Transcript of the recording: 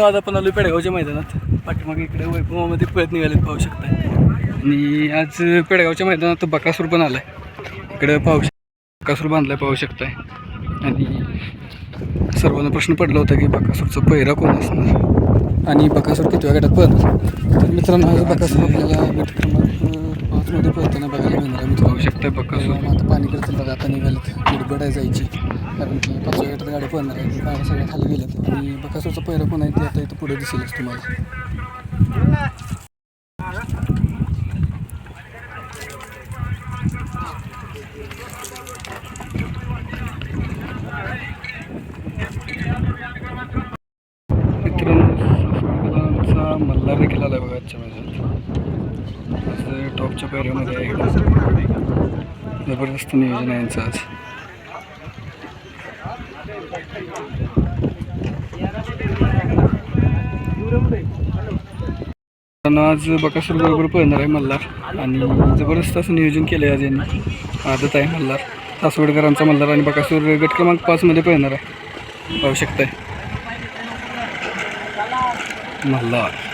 आज आपण आलो पेडगावच्या मैदानात. पाठीमागे इकडे वैभवामध्ये पळत निघालेत पाहू शकता आणि आज पेडगावच्या मैदानात बकासूर पण आला आहे इकडे पाहू शक बकासूर बांधलाय पाहू शकताय. आणि सर्वांना प्रश्न पडला होता की बकासूरचा पहिरा कोण असणार? आणि बकासूर किती गटात पळणार तर मित्रांनो आज बकासूर आपल्याला गट क्रमांक पाचमध्ये पळताना बघायला मिळणार आहे. मित्र पाहू शकताय बकासूर. आता पाणी करतील बघा आता निघालेत. गडबड आहे जायची. कारण की पाचव्या गटात गाडी पळणार आहे गाड्या सगळ्या खाली गेल्यात. आणि बकासूरचा पहिरा पण आहे ते आता इथं पुढे दिसेलच तुम्हाला. मित्रांनो मल्हार देखील आला बघा आजच्या माझ्यात टॉपच्या पैऱ्यामध्ये आहे. एकदम जबरदस्त नियोजन आहे यांचं आज. आज बकासूर बरोबर पळणार आहे मल्हार आणि जबरदस्त असं नियोजन केलं आहे आज यांनी. आदत आहे मल्हार. सासवडकरांचा मल्हार आणि बकासूर गट क्रमांक पाचमध्ये पळणार आहे. पाहू शकताय मल्हार.